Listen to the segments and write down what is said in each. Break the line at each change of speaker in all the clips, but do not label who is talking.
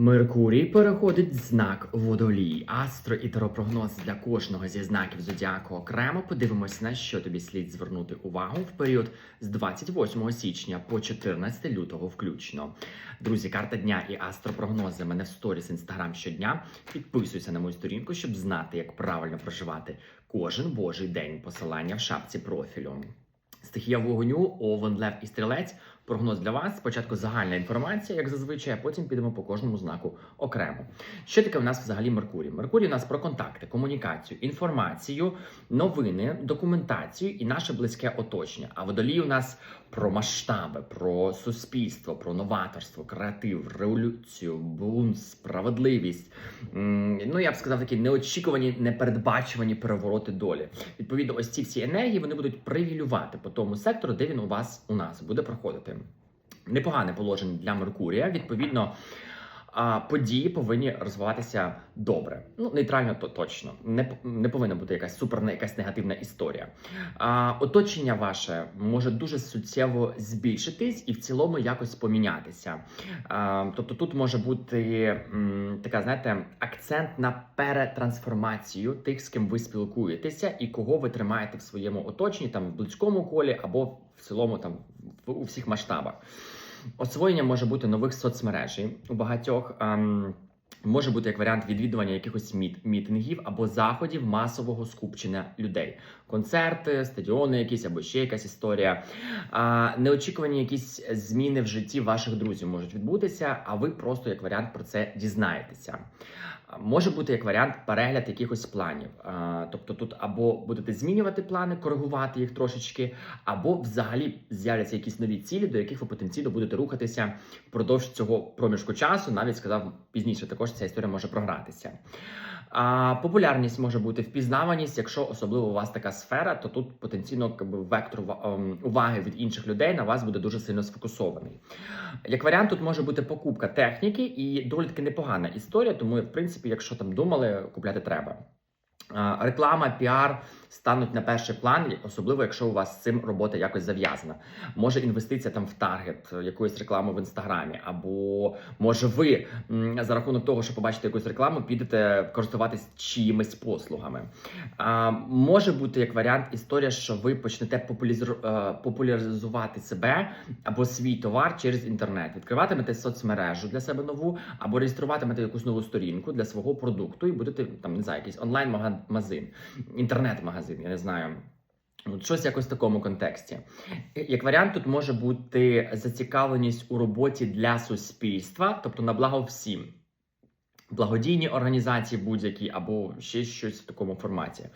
Меркурій переходить в знак водолій. Астро і теропрогноз для кожного зі знаків зодіаку окремо. Подивимось, на що тобі слід звернути увагу в період з 28 січня по 14 лютого включно. Друзі, карта дня і астропрогнози мене в сторіс інстаграм щодня. Підписуйся на мою сторінку, щоб знати, як правильно проживати кожен божий день. Посилання в шапці профілю. Стихія вогню, овен, лев і стрілець. Прогноз для вас. Спочатку загальна інформація, як зазвичай, а потім підемо по кожному знаку окремо. Що таке в нас взагалі Меркурій? Меркурій у нас про контакти, комунікацію, інформацію, новини, документацію і наше близьке оточення. А водолій у нас про масштаби, про суспільство, про новаторство, креатив, революцію, бунт, справедливість. Ну я б сказав, такі неочікувані, непередбачувані перевороти долі. Відповідно, ось ці всі енергії вони будуть привілювати по тому сектору, де він у вас у нас буде проходити. Непогане положення для Меркурія. Відповідно, події повинні розвиватися добре. Ну, нейтрально то точно. Не, не повинна бути якась супер якась негативна історія. А, оточення ваше може дуже суттєво збільшитись і в цілому якось помінятися. А, тобто тут може бути м, така, знаєте, акцент на перетрансформацію тих, з ким ви спілкуєтеся, і кого ви тримаєте в своєму оточенні, там в близькому колі або в цілому там в, у всіх масштабах. Освоєння може бути нових соцмережей у багатьох. ем, Може бути як варіант відвідування якихось міт, мітингів або заходів масового скупчення людей, концерти, стадіони, якісь або ще якась історія. А, неочікувані якісь зміни в житті ваших друзів можуть відбутися, а ви просто як варіант про це дізнаєтеся. Може бути як варіант перегляд якихось планів. Тобто тут або будете змінювати плани, коригувати їх трошечки, або взагалі з'являться якісь нові цілі, до яких ви потенційно будете рухатися впродовж цього проміжку часу. Навіть сказав пізніше, також ця історія може програтися. А, популярність може бути впізнаваність, якщо особливо у вас така сфера, то тут потенційно якби, вектор ем, уваги від інших людей на вас буде дуже сильно сфокусований. Як варіант, тут може бути покупка техніки і доволі таки непогана історія, тому в принципі, якщо там думали, купляти треба. Реклама, піар стануть на перший план, особливо якщо у вас з цим робота якось зав'язана. Може інвестиція там в таргет якоїсь реклами в інстаграмі, або може ви за рахунок того, що побачите якусь рекламу, підете користуватись чиїмись послугами. А, може бути як варіант історія, що ви почнете популяризу- е, популяризувати себе або свій товар через інтернет. Відкриватимете соцмережу для себе нову, або реєструватимете якусь нову сторінку для свого продукту і будете там не знаю, якийсь онлайн-магазин, інтернет-магазин, я не знаю. От щось якось в такому контексті. Як варіант, тут може бути зацікавленість у роботі для суспільства, тобто на благо всім. Благодійні організації будь-які або ще щось в такому форматі.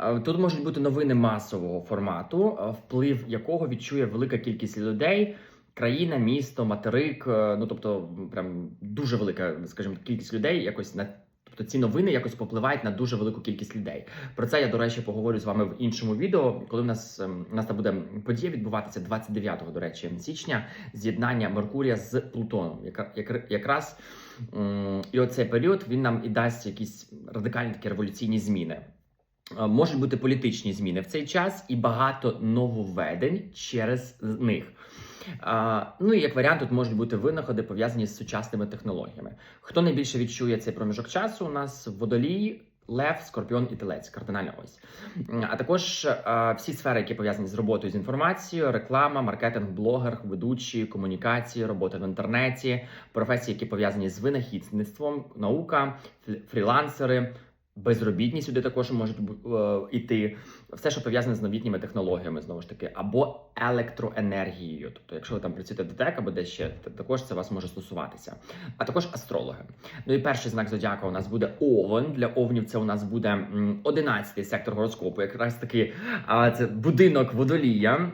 Е, Тут можуть бути новини масового формату, е, вплив якого відчує велика кількість людей, країна, місто, материк. е, Ну тобто, прям дуже велика, скажімо, кількість людей якось на. Тобто ці новини якось попливають на дуже велику кількість людей. Про це я, до речі, поговорю з вами в іншому відео, коли в нас ем, у нас там буде подія відбуватися 29-го, до речі, січня, з'єднання Меркурія з Плутоном. Яка, як, якраз і оцей період він нам і дасть якісь радикальні такі революційні зміни. Е, Можуть бути політичні зміни в цей час і багато нововведень через них. Ну і як варіант, тут можуть бути винаходи пов'язані з сучасними технологіями. Хто найбільше відчує цей проміжок часу? У нас водолій, лев, скорпіон і телець, кардинальна ось. А також а, всі сфери, які пов'язані з роботою з інформацією, реклама, маркетинг, блогер, ведучі, комунікації, робота в інтернеті, професії, які пов'язані з винахідництвом, наука, фрілансери. Безробітні сюди також можуть бу- е. Все, що пов'язане з новітніми технологіями, знову ж таки, або електроенергією. Тобто, якщо ви там працюєте в ДТЕК або де ще, то також це вас може стосуватися. А також астрологи. Ну і перший знак зодіака у нас буде Овен. Для овнів це у нас буде м, 11-й сектор гороскопу, якраз таки це будинок водолія.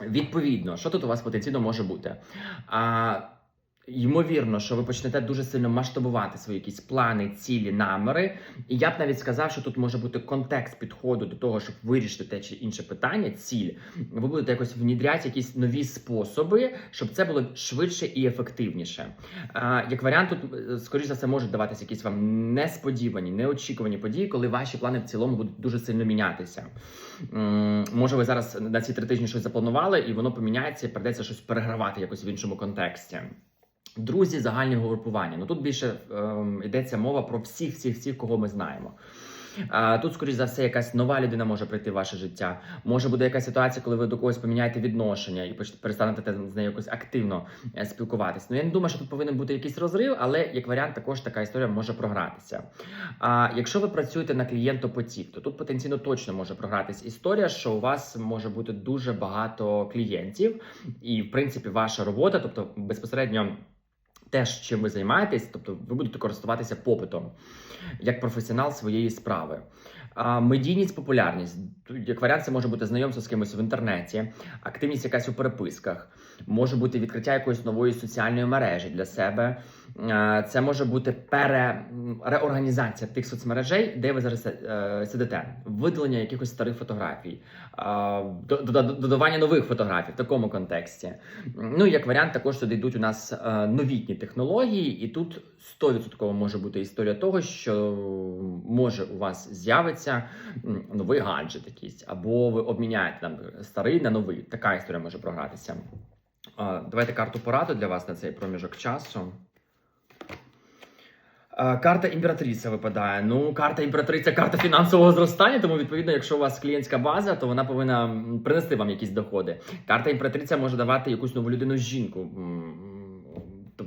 Відповідно, що тут у вас потенційно може бути? А, Ймовірно, що ви почнете дуже сильно масштабувати свої якісь плани, цілі, наміри. І я б навіть сказав, що тут може бути контекст підходу до того, щоб вирішити те чи інше питання, ціль. Ви будете якось внідряти якісь нові способи, щоб це було швидше і ефективніше. А, як варіант, тут, е, скоріш за все, можуть даватися якісь вам несподівані, неочікувані події, коли ваші плани в цілому будуть дуже сильно мінятися. Може, ви зараз на ці три тижні щось запланували, і воно поміняється, і придеться щось перегравати якось в іншому контексті. Друзі, загальні групування. Ну тут більше ем, йдеться мова про всіх, всіх, всіх, кого ми знаємо. А, Тут, скоріш за все, якась нова людина може прийти в ваше життя. Може буде якась ситуація, коли ви до когось поміняєте відношення і перестанете те- з нею якось активно е, спілкуватися. Ну я не думаю, що тут повинен бути якийсь розрив, але як варіант, також така історія може програтися. А якщо ви працюєте на клієнтопотік, то тут потенційно точно може програтись історія, що у вас може бути дуже багато клієнтів, і в принципі ваша робота, тобто безпосередньо. Те, чим ви займаєтесь, тобто ви будете користуватися попитом як професіонал своєї справи. Медійність, популярність. Тут, Як варіант, це може бути знайомство з кимось в інтернеті, активність якась у переписках, може бути відкриття якоїсь нової соціальної мережі для себе. Це може бути пере... реорганізація тих соцмережей, де ви зараз е, сидите, видалення якихось старих фотографій, додавання нових фотографій в такому контексті. Ну як варіант, також сюди йдуть у нас е, новітні технології, і тут 100% може бути історія того, що може у вас з'явиться новий гаджет якийсь, або ви обміняєте там старий на новий. Така історія може програтися. Давайте карту пораду для вас на цей проміжок часу. Карта імператриця випадає. Ну, карта імператриця, карта фінансового зростання. Тому, відповідно, якщо у вас клієнтська база, то вона повинна принести вам якісь доходи. Карта імператриця може давати якусь нову людину жінку.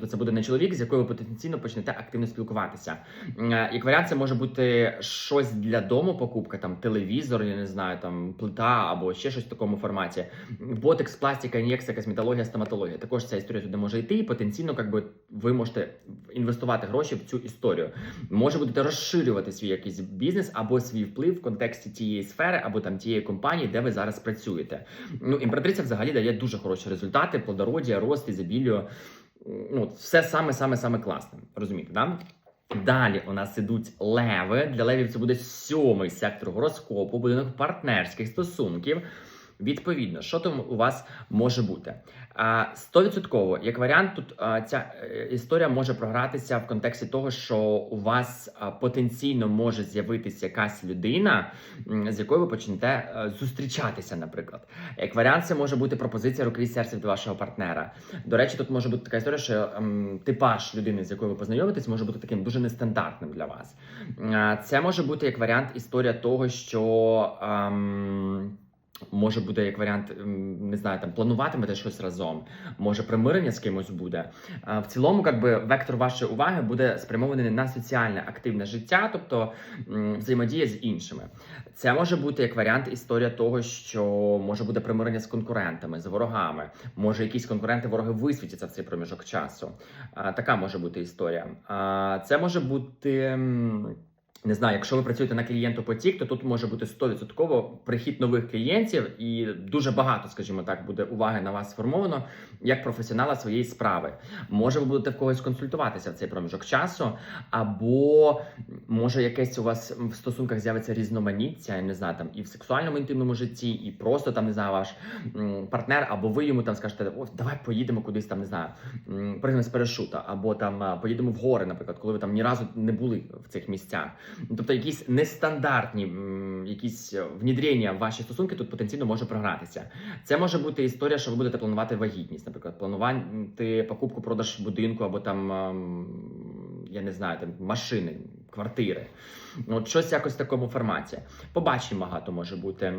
Тобто це буде не чоловік, з якою ви потенційно почнете активно спілкуватися. Е, Як варіант, це може бути щось для дому, покупка, там телевізор, я не знаю, там плита або ще щось в такому форматі. Ботекс, пластика, ін'єкція, якась металогія, стоматологія. Також ця історія туди може йти, і потенційно, якби ви можете інвестувати гроші в цю історію. Може будете розширювати свій якийсь бізнес або свій вплив в контексті тієї сфери, або там тієї компанії, де ви зараз працюєте. Ну, імператриця взагалі дає дуже хороші результати, плодородія, рост, ізобілію. Ну, все саме саме саме класне. Розумієте, да? Далі у нас ідуть леви. Для левів це буде сьомий сектор гороскопу, будинок партнерських стосунків. Відповідно, що там у вас може бути? А, Стовідсотково, як варіант, тут ця е, історія може програтися в контексті того, що у вас потенційно може з'явитися якась людина, з якою ви почнете е, зустрічатися, наприклад. Як варіант, це може бути пропозиція руки серця від вашого партнера. До речі, тут може бути така історія, що ем, типаж людини, з якою ви познайомитесь, може бути таким дуже нестандартним для вас. Це може бути як варіант історія того, що. Може бути як варіант, ем, не знаю, там плануватимете щось разом, може примирення з кимось буде. В цілому, якби вектор вашої уваги буде спрямований на соціальне активне життя, тобто взаємодія з іншими. Це може бути як варіант історія того, що може буде примирення з конкурентами, з ворогами. Може, якісь конкуренти вороги висвітяться в цей проміжок часу. Така може бути історія. А, Це може бути. Не знаю, якщо ви працюєте на клієнтопотік, то тут може бути 100% прихід нових клієнтів, і дуже багато, скажімо так, буде уваги на вас сформовано як професіонала своєї справи. Може, ви будете в когось консультуватися в цей проміжок часу, або може якесь у вас в стосунках з'явиться різноманіття, я не знаю, там і в сексуальному інтимному житті, і просто там не знаю, ваш партнер, або ви йому там скажете, о, давай поїдемо кудись там, не знаю, пригнемо з парашута, або там поїдемо в гори, наприклад, коли ви там ні разу не були в цих місцях. Тобто якісь нестандартні якісь е, внідрення в ваші стосунки тут потенційно може програтися. Це може бути історія, що ви будете планувати вагітність, наприклад, планувати покупку продаж будинку або там я не знаю, там машини, квартири. Ну, От щось якось в такому форматі. Побачень багато може бути.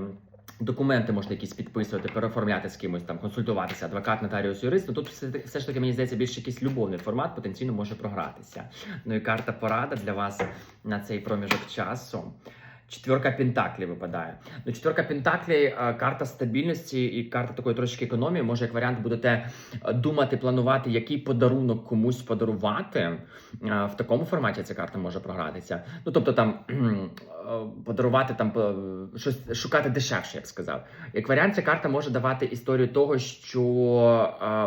Документи можна якісь підписувати, переоформляти з кимось, там консультуватися, адвокат, нотаріус, юрист. Ну, Тут все, все ж таки мені здається, більш якийсь любовний формат потенційно може програтися. Ну і карта порада для вас на цей проміжок часу. Четверка Пентаклі випадає. Ну, четверка Пентаклі е, карта стабільності і карта такої трошки економії. Може, як варіант, будете е, думати, планувати, який подарунок комусь подарувати. Е, В такому форматі ця карта може програтися. Ну, тобто там подарувати там щось шукати дешевше, я б сказав. Як варіант, ця карта може давати історію того, що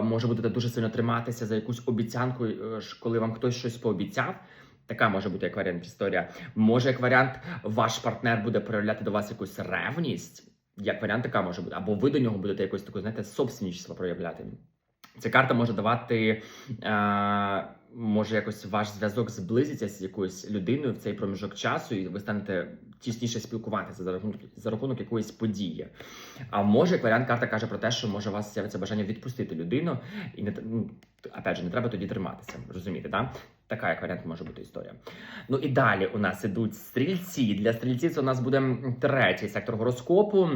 може будете дуже сильно триматися за якусь обіцянку, коли вам хтось щось пообіцяв. Така може бути як варіант історія. Може, як варіант, ваш партнер буде проявляти до вас якусь ревність. Як варіант, така може бути. Або ви до нього будете якось таку, знаєте, собственничество проявляти. Ця карта може давати е, може якось ваш зв'язок зблизиться з якоюсь людиною в цей проміжок часу, і ви станете тісніше спілкуватися за рахунок за рахунок якоїсь події. А може, як варіант карта каже про те, що може у вас з'явиться бажання відпустити людину, і не ну, опять же, не треба тоді триматися. Розумієте, так? Така як варіант може бути історія. Ну і далі у нас ідуть стрільці. Для стрільців це у нас буде третій сектор гороскопу.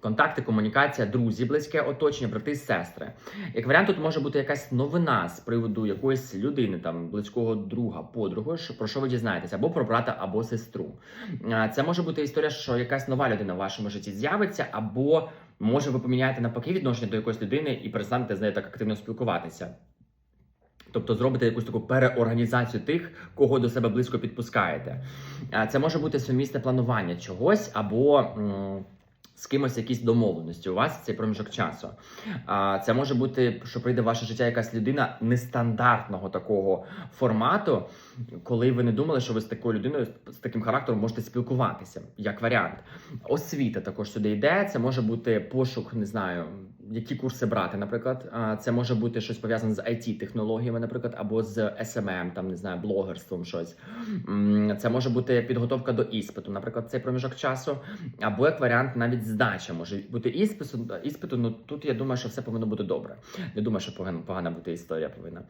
Контакти, комунікація, друзі, близьке оточення, брати, сестри. Як варіант, тут може бути якась новина з приводу якоїсь людини, там близького друга, подруги, що про що ви дізнаєтеся, або про брата, або сестру. Це може бути історія, що якась нова людина в вашому житті з'явиться, або може ви поміняєте навпаки відношення до якоїсь людини і перестанете з нею так активно спілкуватися. Тобто зробите якусь таку переорганізацію тих, кого до себе близько підпускаєте. А, Це може бути сумісне планування чогось або. З кимось якісь домовленості у вас цей проміжок часу. А це може бути, що прийде в ваше життя якась людина нестандартного такого формату, коли ви не думали, що ви з такою людиною з таким характером можете спілкуватися, як варіант. Освіта також сюди йде. Це може бути пошук, не знаю, які курси брати, наприклад. Це може бути щось пов'язане з it технологіями, наприклад, або з SMM, там не знаю, блогерством щось. Це може бути підготовка до іспиту, наприклад, цей проміжок часу, або як варіант навіть здача може бути іспиту. Іспиту, ну тут я думаю, що все повинно бути добре. Не думаю, що погана, погана бути історія повинна.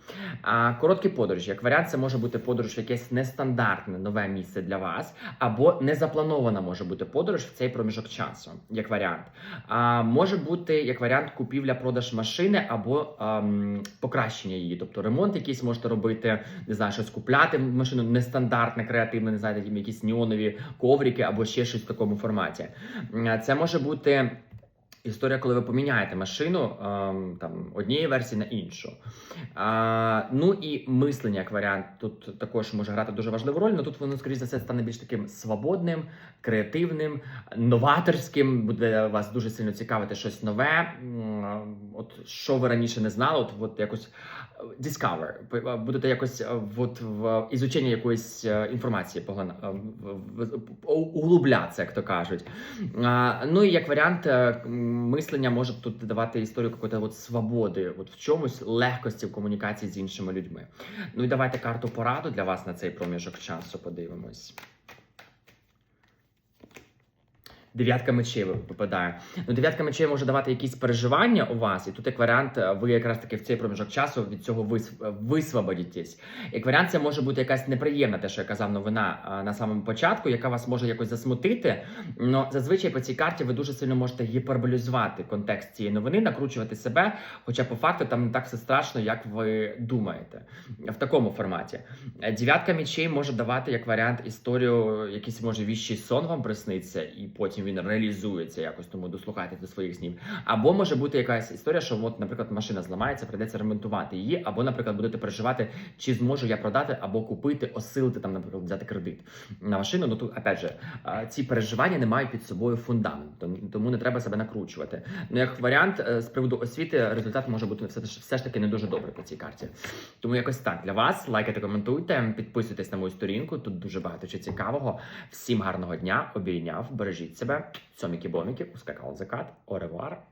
А короткі подорожі, як варіант, це може бути подорож в якесь нестандартне нове місце для вас, або незапланована може бути подорож в цей проміжок часу, як варіант. А може бути як варіант купівля-продаж машини або ем, покращення її, тобто ремонт якийсь можете робити, не знаю, щось купляти машину нестандартне, креативне, не знаю, якісь неонові коврики або ще щось в такому форматі. Це може бути. Історія, коли ви поміняєте машину ем, там однієї версії на іншу. А, ну і мислення як варіант тут також може грати дуже важливу роль, але тут воно, скоріш за все, стане більш таким свободним, креативним, новаторським. Буде вас дуже сильно цікавити щось нове. От що ви раніше не знали, от, от якось discover. П- Будете якось е, от, в ізученні якоїсь е, інформації е, у- углублятися, як то кажуть. Ну і як варіант, е, мислення може тут давати історію якоїсь от свободи, от в чомусь легкості в комунікації з іншими людьми. Ну і давайте карту пораду для вас на цей проміжок часу подивимось. Дев'ятка мечей випадає. Ну, дев'ятка мечей може давати якісь переживання у вас, і тут як варіант, е, ви якраз таки в цей проміжок часу від цього вис- висвободитесь. Як варіант, це може бути якась неприємна, те, що я казав, новина е, на самому початку, яка вас може якось засмутити. Но зазвичай по цій карті ви дуже сильно можете гіперболізувати контекст цієї новини, накручувати себе. Хоча по факту там не так все страшно, як ви думаєте, в такому форматі. Е, Дев'ятка мечей може давати як варіант історію, якийсь може віщий сон вам присниться, і потім він реалізується якось, тому дослухайтесь до своїх снів. Або може бути якась історія, що, от, наприклад, машина зламається, прийдеться ремонтувати її, або, наприклад, будете переживати, чи зможу я продати або купити, осилити там, наприклад, взяти кредит на машину. Ну тут, опять же, ці переживання не мають під собою фундамент, тому не треба себе накручувати. Ну, як варіант, е, з приводу освіти, результат може бути все, все ж таки не дуже добрий по цій карті. Тому якось так для вас. Лайкайте, коментуйте, підписуйтесь на мою сторінку. Тут дуже багато чого цікавого. Всім гарного дня, обійняв, бережіть себе. Цьоміки-боміки, ускакал закат, оревуар.